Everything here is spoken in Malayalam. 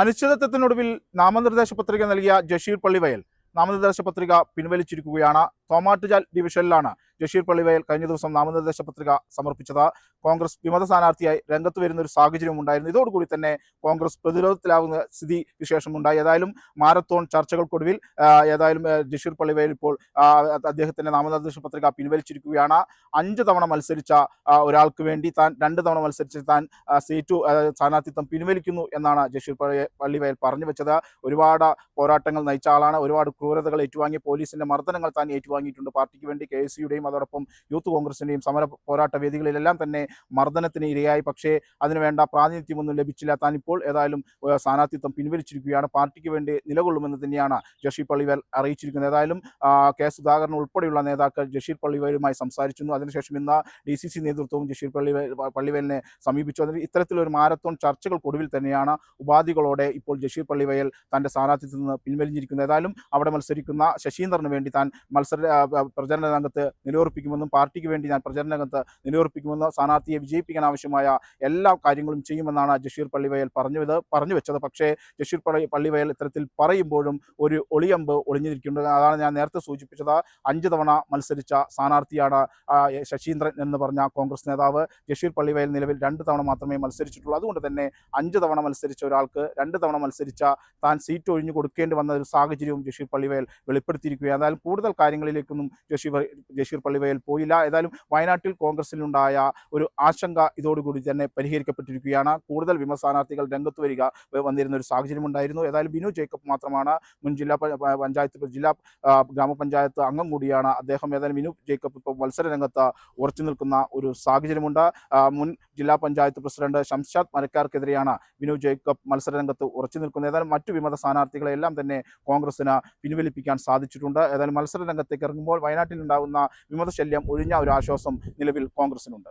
അനിശ്ചിതത്വത്തിനൊടുവിൽ നാമനിർദ്ദേശ പത്രിക നൽകിയ ജഷീർ പള്ളിവയൽ നാമനിർദ്ദേശ പത്രിക പിൻവലിച്ചിരിക്കുകയാണ്. തോമാട്ടുചാൽ ഡിവിഷനിലാണ് ജഷീർ പള്ളിവയൽ കഴിഞ്ഞ ദിവസം നാമനിർദ്ദേശ പത്രിക സമർപ്പിച്ചത്. കോൺഗ്രസ് വിമത സ്ഥാനാർത്ഥിയായി രംഗത്ത് വരുന്ന ഒരു സാഹചര്യം ഉണ്ടായിരുന്നു. ഇതോടുകൂടി തന്നെ കോൺഗ്രസ് പ്രതിരോധത്തിലാവുന്ന സ്ഥിതി വിശേഷമുണ്ടായി. ഏതായാലും മാരത്തോൺ ചർച്ചകൾക്കൊടുവിൽ ഏതായാലും ബഷീർ പള്ളിവയൽ ഇപ്പോൾ അദ്ദേഹത്തിന്റെ നാമനിർദ്ദേശ പത്രിക പിൻവലിച്ചിരിക്കുകയാണ്. അഞ്ച് തവണ മത്സരിച്ച ഒരാൾക്ക് വേണ്ടി താൻ രണ്ട് തവണ മത്സരിച്ച് താൻ സീറ്റു സ്ഥാനാർത്ഥിത്വം പിൻവലിക്കുന്നു എന്നാണ് ജഷീർ പള്ളിവയൽ പറഞ്ഞു വെച്ചത്. ഒരുപാട് പോരാട്ടങ്ങൾ നയിച്ച ആളാണ്. ഒരുപാട് ക്രൂരതകൾ ഏറ്റുവാങ്ങി പോലീസിന്റെ മർദ്ദനങ്ങൾ താൻ ഏറ്റുവാങ്ങിയിട്ടുണ്ട് പാർട്ടിക്ക് വേണ്ടി കെ എസ് യുടെയും അതോടൊപ്പം യൂത്ത് കോൺഗ്രസിന്റെയും സമര പോരാട്ട വേദികളിലെല്ലാം തന്നെ മർദ്ദനത്തിന് ഇരയായി. പക്ഷേ അതിനുവേണ്ട പ്രാതിനിധ്യമൊന്നും ലഭിച്ചില്ല. താൻ ഇപ്പോൾ ഏതായാലും സ്ഥാനാർത്ഥിത്വം പിൻവലിച്ചിരിക്കുകയാണ്. പാർട്ടിക്ക് വേണ്ടി നിലകൊള്ളുമെന്ന് തന്നെയാണ് ജഷീർ പള്ളിവൽ അറിയിച്ചിരിക്കുന്നത്. ഏതായാലും കെ. സുധാകരൻ ഉൾപ്പെടെയുള്ള നേതാക്കൾ ജഷീർ പള്ളിവേലുമായി സംസാരിച്ചിരുന്നു. അതിനുശേഷം ഇന്ന് ഡി സി സി നേതൃത്വവും ജഷീർ പള്ളിവേൽ പള്ളിവേലിനെ സമീപിച്ചു. അതിന് ഇത്തരത്തിലൊരു മാരത്തോൺ ചർച്ചകൾക്കൊടുവിൽ തന്നെയാണ് ഉപാധികളോടെ ഇപ്പോൾ ജഷീർ പള്ളിവയൽ തന്റെ സ്ഥാനാർത്ഥിത്വത്തിൽ നിന്ന് പിൻവലിഞ്ഞിരിക്കുന്നത്. ഏതായാലും അവിടെ മത്സരിക്കുന്ന ശശീന്ദ്രന് വേണ്ടി താൻ മത്സര പ്രചരണ രംഗത്ത് നിലയുറപ്പിക്കുമെന്നും പാർട്ടിക്ക് വേണ്ടി ഞാൻ പ്രചരണ രംഗത്ത് നിലയുറപ്പിക്കുമെന്നും സ്ഥാനാർത്ഥിയെ വിജയിപ്പിക്കാൻ ആവശ്യമായ എല്ലാ കാര്യങ്ങളും ചെയ്യുമെന്നാണ് ജഷീർ പള്ളിവയൽ പറഞ്ഞത് പറഞ്ഞു വെച്ചത്. പക്ഷേ ജഷീർ പള്ളി പള്ളിവയൽ ഇത്തരത്തിൽ പറയുമ്പോഴും ഒരു ഒളിയമ്പ് ഒളിഞ്ഞിരിക്കുന്നത് അതാണ് ഞാൻ നേരത്തെ സൂചിപ്പിച്ചത്. അഞ്ച് തവണ മത്സരിച്ച സ്ഥാനാർത്ഥിയാണ് ശശീന്ദ്രൻ എന്ന് പറഞ്ഞ കോൺഗ്രസ് നേതാവ്. ജഷീർ പള്ളിവയൽ നിലവിൽ രണ്ട് തവണ മാത്രമേ മത്സരിച്ചിട്ടുള്ളൂ. അതുകൊണ്ട് തന്നെ അഞ്ച് തവണ മത്സരിച്ച ഒരാൾക്ക് രണ്ട് തവണ മത്സരിച്ച താൻ സീറ്റ് ഒഴിഞ്ഞു കൊടുക്കേണ്ടി വന്ന ഒരു സാഹചര്യവും ജഷീർ പള്ളിവയൽ വെളിപ്പെടുത്തിയിരിക്കുകയാണ്. എന്നാൽ കൂടുതൽ കാര്യങ്ങളിലേക്കൊന്നും ജഷീർ ജഷീർ പള്ളിവയൽ പോയില്ല. ഏതായാലും വയനാട്ടിൽ കോൺഗ്രസിലുണ്ടായ ഒരു ആശങ്ക ഇതോടുകൂടി തന്നെ പരിഹരിക്കപ്പെട്ടിരിക്കുകയാണ്. കൂടുതൽ വിമ സ്ഥാനാർത്ഥികൾ രംഗത്ത് വരിക വന്നിരുന്ന ഒരു സാഹചര്യം ഉണ്ടായിരുന്നു ഏതായാലും ബിനു ജേക്കബ് മാത്രമാണ് മുൻ ജില്ലാ പഞ്ചായത്ത് ജില്ലാ ഗ്രാമപഞ്ചായത്ത് അംഗം കൂടിയാണ്. അദ്ദേഹം ഏതായാലും ബിനു ജേക്കബ് ഇപ്പോൾ മത്സര രംഗത്ത് ഉറച്ചു നിൽക്കുന്ന ഒരു സാഹചര്യമുണ്ട്. മുൻ ജില്ലാ പഞ്ചായത്ത് പ്രസിഡന്റ് ശംഷാദ് മരക്കാർക്കെതിരെയാണ് വിനു ജേക്കബ് മത്സരരംഗത്ത് ഉറച്ചു നിൽക്കുന്നത്. ഏതായാലും മറ്റു വിമത സ്ഥാനാർത്ഥികളെ എല്ലാം തന്നെ കോൺഗ്രസിന് പിൻവലിപ്പിക്കാൻ സാധിച്ചിട്ടുണ്ട്. ഏതായാലും മത്സരരംഗത്തേക്ക് ഇറങ്ങുമ്പോൾ വയനാട്ടിൽ ഉണ്ടാകുന്ന വിമത ശല്യം ഒഴിഞ്ഞ ഒരു ആശ്വാസം നിലവിൽ കോൺഗ്രസിനുണ്ട്